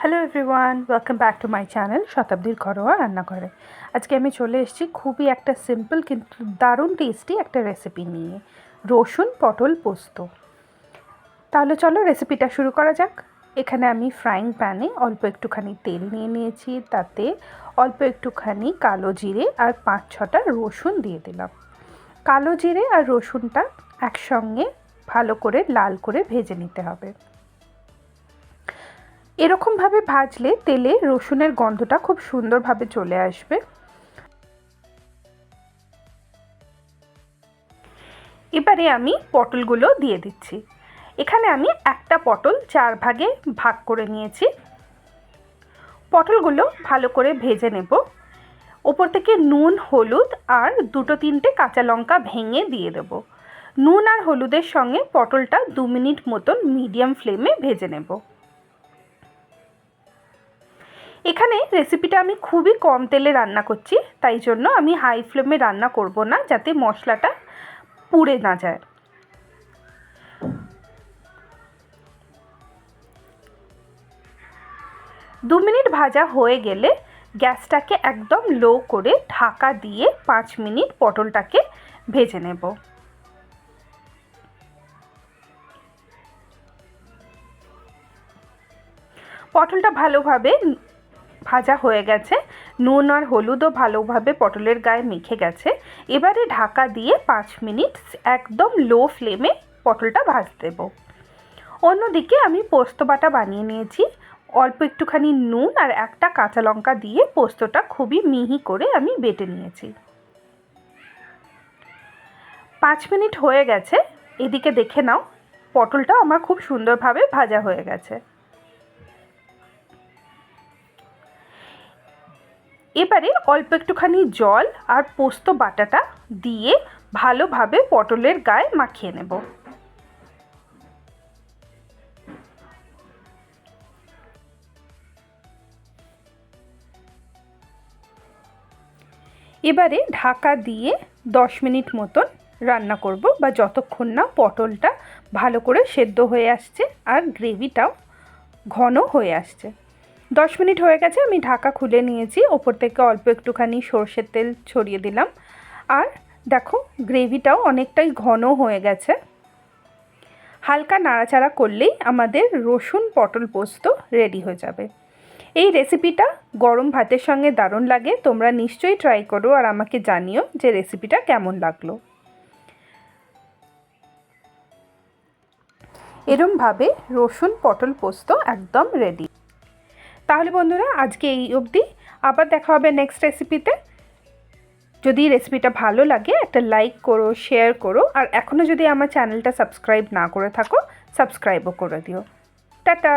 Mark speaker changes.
Speaker 1: Hello everyone welcome back to my channel শতাব্দীর ঘরোয়া রান্নাঘরে আজকে আমি চলে এসেছি খুবই একটা সিম্পল কিন্তু দারুণ টেস্টি একটা রেসিপি নিয়ে। রসুন পটল পোস্ত। তাহলে চলো রেসিপিটা শুরু করা যাক। এখানে আমি ফ্রাইং প্যানে অল্প একটুখানি তেল নিয়ে নিয়েছি, তাতে অল্প একটুখানি কালো জিরে আর পাঁচ ছটা রসুন দিয়ে দিলাম। কালো জিরে আর রসুনটা একসঙ্গে ভালো করে লাল করে ভেজে নিতে হবে। এরকমভাবে ভাজলে তেলে রসুনের গন্ধটা খুব সুন্দরভাবে চলে আসবে। এবারে আমি পটলগুলো দিয়ে দিচ্ছি। এখানে আমি একটা পটল চার ভাগে ভাগ করে নিয়েছি। পটলগুলো ভালো করে ভেজে নেব। ওপর থেকে নুন, হলুদ আর দুটো তিনটে কাঁচা লঙ্কা ভেঙে দিয়ে দেব। নুন আর হলুদের সঙ্গে পটলটা দু মিনিট মতন মিডিয়াম ফ্লেমে ভেজে নেব। এখানে রেসিপিটা আমি খুবই কম তেলে রান্না করছি, তাই জন্য আমি হাই ফ্লেমে রান্না করব না, যাতে মশলাটা পুড়ে না যায়। দু মিনিট ভাজা হয়ে গেলে গ্যাসটাকে একদম লো করে ঢাকা দিয়ে পাঁচ মিনিট পটলটাকে ভেজে নেব। পটলটা ভালোভাবে ভাজা হয়ে গেছে। নুন আর হলুদও ভালোভাবে পটলের গায়ে মেখে গেছে। এবারে ঢাকা দিয়ে পাঁচ মিনিট একদম লো ফ্লেমে পটলটা ভাজতে দেবো। অন্যদিকে আমি পোস্ত বাটা বানিয়ে নিয়েছি। অল্প একটুখানি নুন আর একটা কাঁচা লঙ্কা দিয়ে পোস্তটা খুবই মিহি করে আমি বেটে নিয়েছি। পাঁচ মিনিট হয়ে গেছে। এদিকে দেখে নাও পটলটা আমার খুব সুন্দরভাবে ভাজা হয়ে গেছে। এবারে অল্প একটুখানি জল আর পোস্ত বাটাটা দিয়ে ভালোভাবে পটলের গায়ে মাখিয়ে নেব। এবারে ঢাকা দিয়ে দশ মিনিট মতন রান্না করব বা যতক্ষণ না পটলটা ভালো করে সেদ্ধ হয়ে আসছে আর গ্রেভিটাও ঘন হয়ে আসছে। দশ মিনিট হয়ে গেছে, আমি ঢাকা খুলে নিয়েছি। ওপর থেকে অল্প একটুখানি সর্ষের তেল ছড়িয়ে দিলাম। আর দেখো, গ্রেভিটাও অনেকটাই ঘন হয়ে গেছে। হালকা নাড়াচাড়া করলেই আমাদের রসুন পটল পোস্ত রেডি হয়ে যাবে। এই রেসিপিটা গরম ভাতের সঙ্গে দারুণ লাগে। তোমরা নিশ্চয়ই ট্রাই করো আর আমাকে জানিও যে রেসিপিটা কেমন লাগল। এরমভাবে রসুন পটল পোস্ত একদম রেডি। তাহলে বন্ধুরা, আজকে এই অবধি। আবার দেখা হবে নেক্সট রেসিপিতে যদি রেসিপিটা ভালো লাগে, একটা লাইক করো শেয়ার করো, আর এখনও যদি আমার চ্যানেলটা সাবস্ক্রাইব না করে থাকো সাবস্ক্রাইবও করে দিও। টাটা!